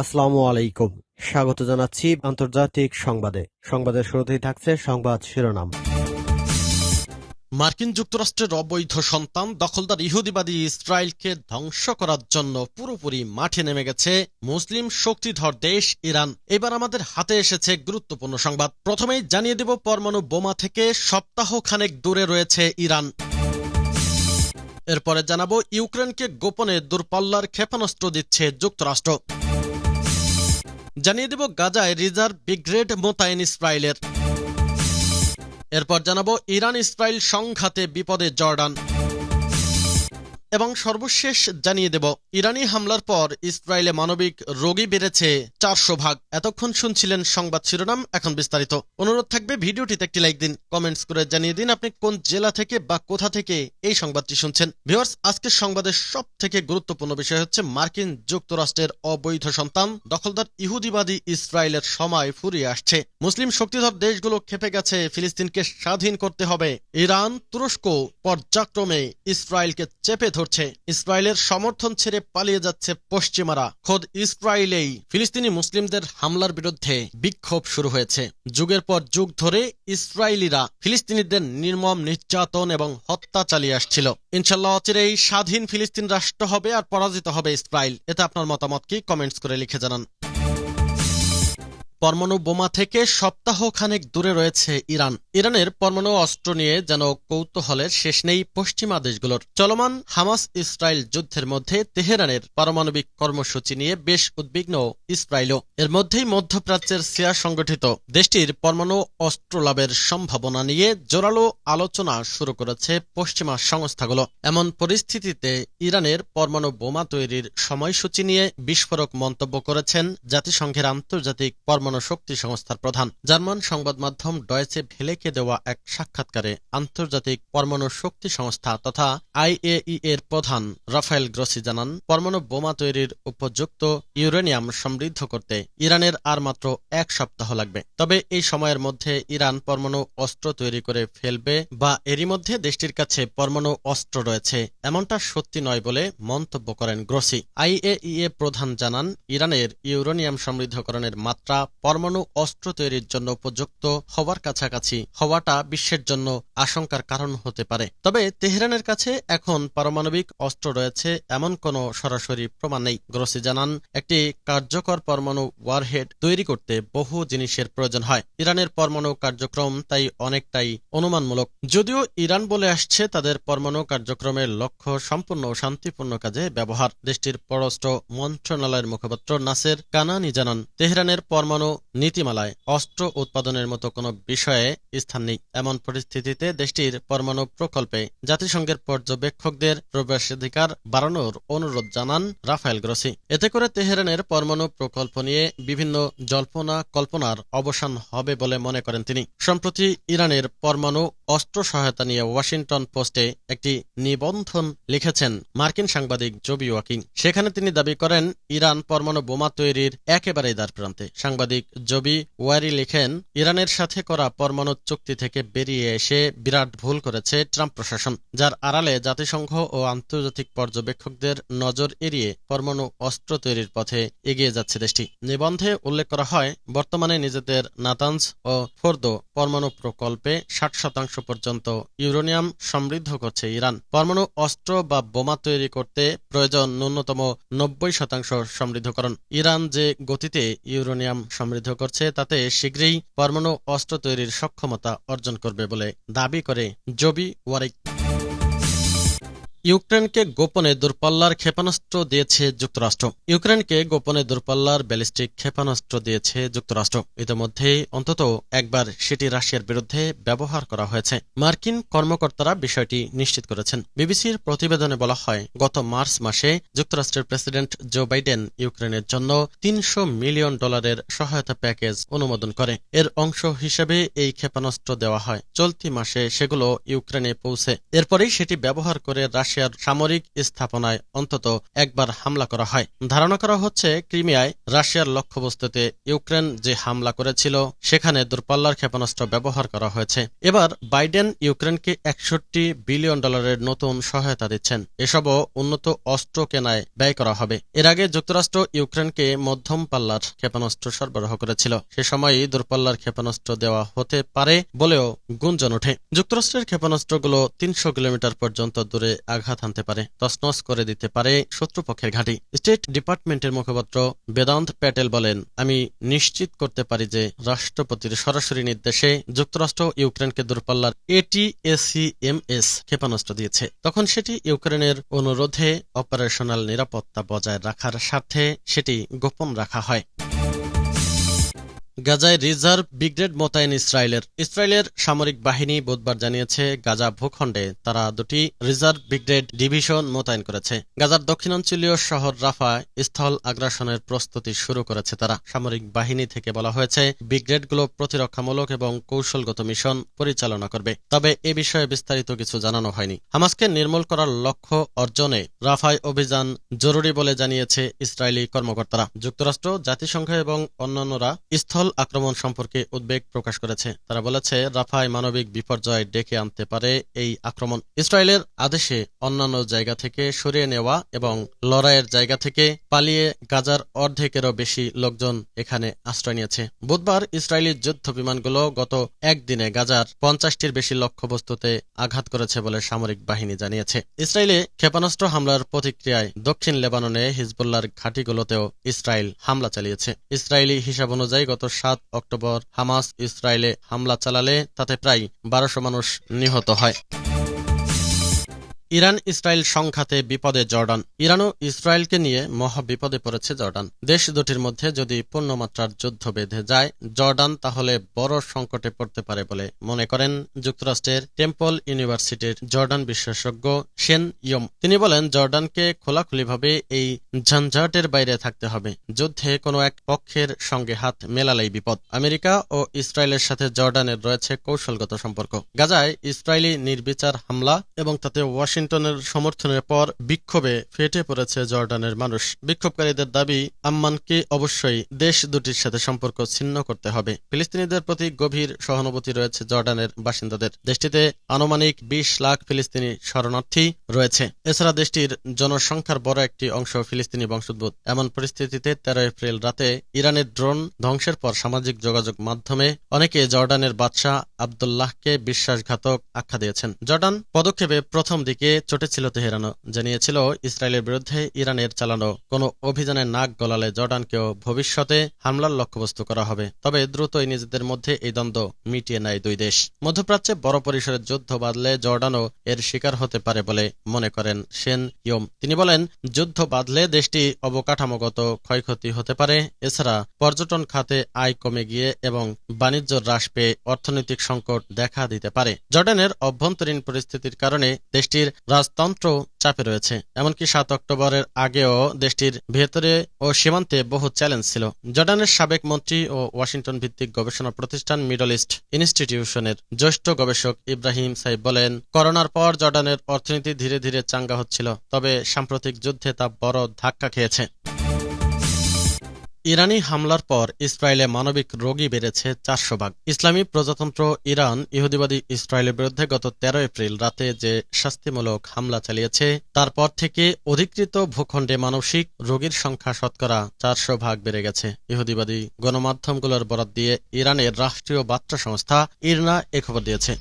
আসসালামু আলাইকুম। স্বাগত জানাচ্ছি আন্তর্জাতিক সংবাদে। সংবাদের শুরুতেই থাকছে সংবাদ শিরোনাম। মার্কিন যুক্তরাষ্ট্রের অবৈধ সন্তান দখলদার ইহুদিবাদী ইসরায়েলকে ধ্বংস করার জন্য পুরোপুরি মাঠে নেমে গেছে মুসলিম শক্তিধর দেশ ইরান। এবার আমাদের হাতে এসেছে গুরুত্বপূর্ণ সংবাদ। প্রথমেই জানিয়ে দেব পরমাণু বোমা থেকে সপ্তাহ খানেক দূরে রয়েছে ইরান। এরপরে জানাব ইউক্রেনকে গোপনে দূরপাল্লার ক্ষেপণাস্ত্র দিচ্ছে যুক্তরাষ্ট্র। জানিয়ে দেব গাজায় রিজার্ভ ব্রিগ্রেড মোতায়েন ইসরায়েলের। এরপর জানাব ইরান ইসরায়েল সংঘাতে বিপদে জর্ডান। এবং সর্বশেষ জানিয়ে দেব, ইরানি হামলার পর ইসরায়েলে মানবিক রোগী বেড়েছে চারশো ভাগ। এতক্ষণ শুনছিলেন সংবাদ শিরোনাম, এখন বিস্তারিত। অনুরোধ থাকবে ভিডিওটিতে একটি লাইক দিন, কমেন্টস করে জানিয়ে দিন আপনি কোন জেলা থেকে বা কোথা থেকে এই সংবাদটি শুনছেন। ভিওর্স আজকের সংবাদের সব থেকে গুরুত্বপূর্ণ বিষয় হচ্ছে মার্কিন যুক্তরাষ্ট্রের অবৈধ সন্তান, দখলদার ইহুদিবাদী ইসরায়েলের সময় ফুরিয়ে আসছে। মুসলিম শক্তিধর দেশগুলো খেপে গেছে, ফিলিস্তিনকে স্বাধীন করতে হবে। ইরান তুরস্ক পর্যাক্রমে ইসরায়েলকে চেপে ধরছে। ইসরায়েলের সমর্থন ছেড়ে পালিয়ে যাচ্ছে পশ্চিমারা। খোদ ইসরায়েলেই ফিলিস্তিনি মুসলিমদের হামলার বিরুদ্ধে বিক্ষোভ শুরু হয়েছে। যুগের পর যুগ ধরে ইসরায়েলিরা ফিলিস্তিনিদের নির্মম নির্যাতন এবং হত্যা চালিয়ে আসছিল। ইনশাল্লাহ অচিরেই স্বাধীন ফিলিস্তিন রাষ্ট্র হবে আর পরাজিত হবে ইসরায়েল। এতে আপনার মতামত কি? কমেন্টস করে লিখে জানান। পরমাণু বোমা থেকে সপ্তাহ খানেক দূরে রয়েছে ইরান। ইরানের পরমাণু অস্ত্র নিয়ে যেন কৌতূহলের শেষ নেই পশ্চিমা দেশগুলোর। চলমান হামাস ইসরায়েল যুদ্ধের মধ্যে তেহরানের পারমাণবিক কর্মসূচি নিয়ে বেশ উদ্বিগ্ন ইসরায়েলও। এর মধ্যেই মধ্যপ্রাচ্যের সিয়া সংগঠিত দেশটির পরমাণু অস্ত্র লাভের সম্ভাবনা নিয়ে জোরালো আলোচনা শুরু করেছে পশ্চিমা সংস্থাগুলো। এমন পরিস্থিতিতে ইরানের পরমাণু বোমা তৈরির সময়সূচি নিয়ে বিস্ফোরক মন্তব্য করেছেন জাতিসংঘের আন্তর্জাতিক পরমাণু শক্তি সংস্থার প্রধান। জার্মান সংবাদ মাধ্যম ডয়েচে ভেলেকে দেওয়া এক সাক্ষাৎকারে আন্তর্জাতিক পরমাণু শক্তি সংস্থা তথা আইএই এর প্রধান রাফায়েল গ্রসি জানান, পরমাণু বোমা তৈরির উপযুক্ত ইউরেনিয়াম সমৃদ্ধ করতে ইরানের আর মাত্র এক সপ্তাহ লাগবে। তবে এই সময়ের মধ্যে ইরান পরমাণু অস্ত্র তৈরি করে ফেলবে বা এরই মধ্যে দেশটির কাছে পরমাণু অস্ত্র রয়েছে, এমনটা সত্যি নয় বলে মন্তব্য করেন গ্রসি। আইএইএ প্রধান জানান, ইরানের ইউরেনিয়াম সমৃদ্ধকরণের মাত্রা পরমাণু অস্ত্র তৈরির জন্য উপযুক্ত হওয়ার কাছাকাছি হওয়াটা বিশ্বের জন্য আশঙ্কার কারণ হতে পারে। তবে তেহরানের কাছে এখন পারমাণবিক অস্ত্র রয়েছে এমন কোনো সরাসরি প্রমাণ নেই। গ্রসি জানান, একটি কার্যকর পরমাণু ওয়ারহেড তৈরি করতে বহু জিনিসের প্রয়োজন হয়। ইরানের পরমাণু কার্যক্রম তাই অনেকটাই অনুমানমূলক। যদিও ইরান বলে আসছে, তাদের পরমাণু কার্যক্রমের লক্ষ্য সম্পূর্ণ শান্তিপূর্ণ কাজে ব্যবহার। দেশটির পররাষ্ট্র মন্ত্রণালয়ের মুখপাত্র নাসের কানানি জানান, তেহরানের পরমাণু নীতিমালায় অস্ত্র উৎপাদনের মতো কোনো বিষয়ে স্থান নেই। এমন পরিস্থিতিতে দেশটির পরমাণু প্রকল্পে জাতিসংঘের পর্যবেক্ষকদের প্রবেশাধিকার বাড়ানোর অনুরোধ জানান রাফায়েল গ্রসি। এতে করে তেহরানের পরমাণু প্রকল্প নিয়ে বিভিন্ন জল্পনা কল্পনার অবসান হবে বলে মনে করেন তিনি। সম্প্রতি ইরানের পরমাণু অস্ত্র সহায়তা নিয়ে ওয়াশিংটন পোস্টে একটি নিবন্ধন লিখেছেন মার্কিন সাংবাদিক জবি ওয়াকিং। সেখানে তিনি দাবি করেন, ইরান পরমাণু বোমা তৈরির একেবারেই দ্বার প্রান্তে সাংবাদিক জবি ওয়ারি লিখেন, ইরানের সাথে করা পরমাণু চুক্তি থেকে বেরিয়ে এসে বিরাট ভুল করেছে ট্রাম্প প্রশাসন, যার আড়ালে জাতিসংঘ ও আন্তর্জাতিক পর্যবেক্ষকদের নজর এড়িয়ে পরমাণু অস্ত্র তৈরির পথে এগিয়ে যাচ্ছে দেশটি। নিবন্ধে উল্লেখ করা হয়, বর্তমানে নিজেদের নাতাঞ্জ ও ফোর্দো পরমাণু প্রকল্পে ষাট শতাংশ পর্যন্ত ইউরেনিয়াম সমৃদ্ধ করছে ইরান। পরমাণু অস্ত্র বা বোমা তৈরি করতে প্রয়োজন ন্যূনতম নব্বই শতাংশ সমৃদ্ধকরণ। ইরান যে গতিতে ইউরেনিয়াম সমৃদ্ধ করছে তাতে শীঘ্রই পরমাণু অস্ত্র তৈরির সক্ষমতা অর্জন করবে বলে দাবি করে জবি ওয়ারিক। ইউক্রেনকে গোপনে দূরপাল্লার ক্ষেপণাস্ত্র দিয়েছে যুক্তরাষ্ট্র। ইউক্রেনকে গোপনে দূরপাল্লার ব্যালিস্টিক ক্ষেপণাস্ত্র দিয়েছে যুক্তরাষ্ট্র। ইতিমধ্যে অন্তত একবার সেটি রাশিয়ার বিরুদ্ধে ব্যবহার করা হয়েছে। মার্কিন কর্মকর্তারা বিষয়টি নিশ্চিত করেছেন। বিবিসির প্রতিবেদনে বলা হয়, গত মার্চ মাসে যুক্তরাষ্ট্রের প্রেসিডেন্ট জো বাইডেন ইউক্রেনের জন্য তিনশো মিলিয়ন ডলারের সহায়তা প্যাকেজ অনুমোদন করে। এর অংশ হিসেবে এই ক্ষেপণাস্ত্র দেওয়া হয়। চলতি মাসে সেগুলো ইউক্রেনে পৌঁছে। এরপরেই সেটি ব্যবহার করে রাশিয়া রাশিয়ার সামরিক স্থাপনায় অন্তত একবার হামলা করা হয়। ধারণা করা হচ্ছে, ক্রিমিয়ায় রাশিয়ার লক্ষ্যবস্তুতে ইউক্রেন যে হামলা করেছিল, সেখানে দূরপাল্লার ক্ষেপণাস্ত্র ব্যবহার করা হয়েছে। এবার বাইডেন ইউক্রেনকে একষট্টি বিলিয়ন ডলারের নতুন সহায়তা দিচ্ছেন। এসবও উন্নত অস্ত্র কেনায় ব্যয় করা হবে। এর আগে যুক্তরাষ্ট্র ইউক্রেনকে মধ্যম পাল্লার ক্ষেপণাস্ত্র সরবরাহ করেছিল। সে সময়ই দূরপাল্লার ক্ষেপণাস্ত্র দেওয়া হতে পারে বলেও গুঞ্জন ওঠে। যুক্তরাষ্ট্রের ক্ষেপণাস্ত্রগুলো তিনশো কিলোমিটার পর্যন্ত দূরে আঘাত হানতে পারে তসনস করে দিতে পারে শত্রুপক্ষের ঘাঁটি। স্টেট ডিপার্টমেন্টের মুখপাত্র বেদান্ত প্যাটেল বলেন, আমি নিশ্চিত করতে পারি যে রাষ্ট্রপতির সরাসরি নির্দেশে যুক্তরাষ্ট্র ইউক্রেনকে দূরপাল্লার এটিএসিএমএস ক্ষেপণাস্ত্র দিয়েছে। তখন সেটি ইউক্রেনের অনুরোধে অপারেশনাল নিরাপত্তা বজায় রাখার স্বার্থে সেটি গোপন রাখা হয়। গাজায় রিজার্ভ ব্রিগেড মোতায়েন ইসরায়েলের। ইসরায়েলের সামরিক বাহিনী বুধবার জানিয়েছে, গাজা ভূখণ্ডে তারা দুটি রিজার্ভ ব্রিগেড ডিভিশন মোতায়েন করেছে। গাজার দক্ষিণাঞ্চলীয় শহর রাফা স্থল আগ্রাসনের প্রস্তুতি শুরু করেছে তারা। সামরিক বাহিনী থেকে বলা হয়েছে, ব্রিগেডগুলো প্রতিরক্ষামূলক এবং কৌশলগত মিশন পরিচালনা করবে। তবে এ বিষয়ে বিস্তারিত কিছু জানানো হয়নি। হামাসকে নির্মূল করার লক্ষ্য অর্জনে রাফায় অভিযান জরুরি বলে জানিয়েছে ইসরায়েলি কর্মকর্তারা। যুক্তরাষ্ট্র, জাতিসংঘ এবং অন্যান্যরা স্থল আক্রমণ সম্পর্কে উদ্বেগ প্রকাশ করেছে। তারা বলেছে, রাফায় মানবিক বিপর্যয় ডেকে আনতে পারে এই আক্রমণ। ইসরায়েলের আদেশে অন্যান্য জায়গা থেকে সরিয়ে নেওয়া এবং লড়াইয়ের জায়গা থেকে পালিয়ে গাজার অর্ধেকেরও বেশি লোকজন এখানে আশ্রয় নিয়েছে। বুধবার ইসরায়েলি যুদ্ধ বিমানগুলো গত একদিনে গাজার পঞ্চাশটির বেশি লক্ষ্যবস্তুতে আঘাত করেছে বলে সামরিক বাহিনী জানিয়েছে। ইসরায়েলে ক্ষেপণাস্ত্র হামলার প্রতিক্রিয়ায় দক্ষিণ লেবাননে হিজবুল্লার ঘাঁটিগুলোতেও ইসরায়েল হামলা চালিয়েছে। ইসরায়েলি হিসাব অনুযায়ী গত সাত অক্টোবর হামাস ইসরায়েলে হামলা চালালে তাতে প্রায় বারোশো মানুষ নিহত হয়। ইরান ইসরায়েল সংঘাতে বিপদে জর্ডান। ইরানও ইসরায়েলকে নিয়ে মহা বিপদে পড়েছে জর্ডান। দেশ দুটির মধ্যে যদি পূর্ণমাত্রার যুদ্ধ বেঁধে যায়, জর্ডান তাহলে বড় সংকটে পড়তে পারে বলে মনে করেন যুক্তরাষ্ট্রের টেম্পল ইউনিভার্সিটির জর্ডান বিশেষজ্ঞ শেন ইয়ম। তিনি বলেন, জর্ডানকে খোলাখুলিভাবে এই ঝঞ্ঝাটের বাইরে থাকতে হবে। যুদ্ধে কোনো এক পক্ষের সঙ্গে হাত মেলালেই বিপদ। আমেরিকা ও ইসরায়েলের সাথে জর্ডানের রয়েছে কৌশলগত সম্পর্ক। গাজায় ইসরায়েলি নির্বিচার হামলা এবং তাতে ওয়াশিংটন ওয়াশিংটনের সমর্থনের পর বিক্ষোভে ফেটে পড়েছে জর্ডানের মানুষ। বিক্ষোভকারীদের দাবি, আম্মানকে অবশ্যই দেশ দুটির সাথে সম্পর্ক ছিন্ন করতে হবে। ফিলিস্তিনিদের প্রতি গভীর সহানুভূতি রয়েছে জর্ডানের বাসিন্দাদের। দেশটিতে আনুমানিক বিশ লাখ ফিলিস্তিনি শরণার্থী রয়েছে। এছাড়া দেশটির জনসংখ্যার বড় একটি অংশ ফিলিস্তিনি বংশোদ্ভূত। এমন পরিস্থিতিতে তেরো এপ্রিল রাতে ইরানের ড্রোন ধ্বংসের পর সামাজিক যোগাযোগ মাধ্যমে অনেকে জর্ডানের বাদশাহ আবদুল্লাহকে বিশ্বাসঘাতক আখ্যা দিয়েছেন। জর্ডান পদক্ষেপে প্রথম দিকে চটেছিল তেহরানও, জানিয়েছিল ইসরায়েলের বিরুদ্ধে ইরানের চালানো কোনো অভিযানে নাক গলালে জর্ডানকেও ভবিষ্যতে হামলার লক্ষ্যবস্তু করা হবে। তবে দ্রুতই নিজেদের মধ্যে এই দ্বন্দ্ব মিটিয়ে নেয় দুই দেশ। মধ্যপ্রাচ্যে বড় পরিসরের যুদ্ধ বাঁধলে জর্ডানও এর শিকার হতে পারে বলে মনে করেন সেন ইয়ম। তিনি বলেন, যুদ্ধ বাঁধলে দেশটি অবকাঠামোগত ক্ষয়ক্ষতি হতে পারে, এছাড়া পর্যটন খাতে আয় কমে গিয়ে এবং বাণিজ্য হ্রাস পেয়ে অর্থনৈতিক সংকট দেখা দিতে পারে। জর্ডানের অভ্যন্তরীণ পরিস্থিতির কারণে দেশটির রাজতন্ত্র চাপে রয়েছে। এমনকি সাত অক্টোবরের আগেও দেশটির ভেতরে ও সীমান্তে বহু চ্যালেঞ্জ ছিল। জর্ডানের সাবেক মন্ত্রী ও ওয়াশিংটন ভিত্তিক গবেষণা প্রতিষ্ঠান মিডল ইস্ট ইনস্টিটিউশনের জ্যেষ্ঠ গবেষক ইব্রাহিম সাইব বলেন, করোনার পর জর্ডানের অর্থনীতি ধীরে ধীরে চাঙ্গা হচ্ছিল, তবে সাম্প্রতিক যুদ্ধে তা বড় ধাক্কা খেয়েছে। ইরানি হামলার পর ইসরায়েলে মানবিক রোগী বেড়েছে চারশো ভাগ। ইসলামী প্রজাতন্ত্র ইরান ইহুদিবাদী ইসরায়েলের বিরুদ্ধে গত তেরো এপ্রিল রাতে যে শাস্তিমূলক হামলা চালিয়েছে, তারপর থেকে অধিকৃত ভূখণ্ডে মানসিক রোগীর সংখ্যা শতকরা চারশো ভাগ বেড়ে গেছে। ইহুদিবাদী গণমাধ্যমগুলোর বরাদ দিয়ে ইরানের রাষ্ট্রীয় বার্তা সংস্থা ইরনা এ খবর দিয়েছে।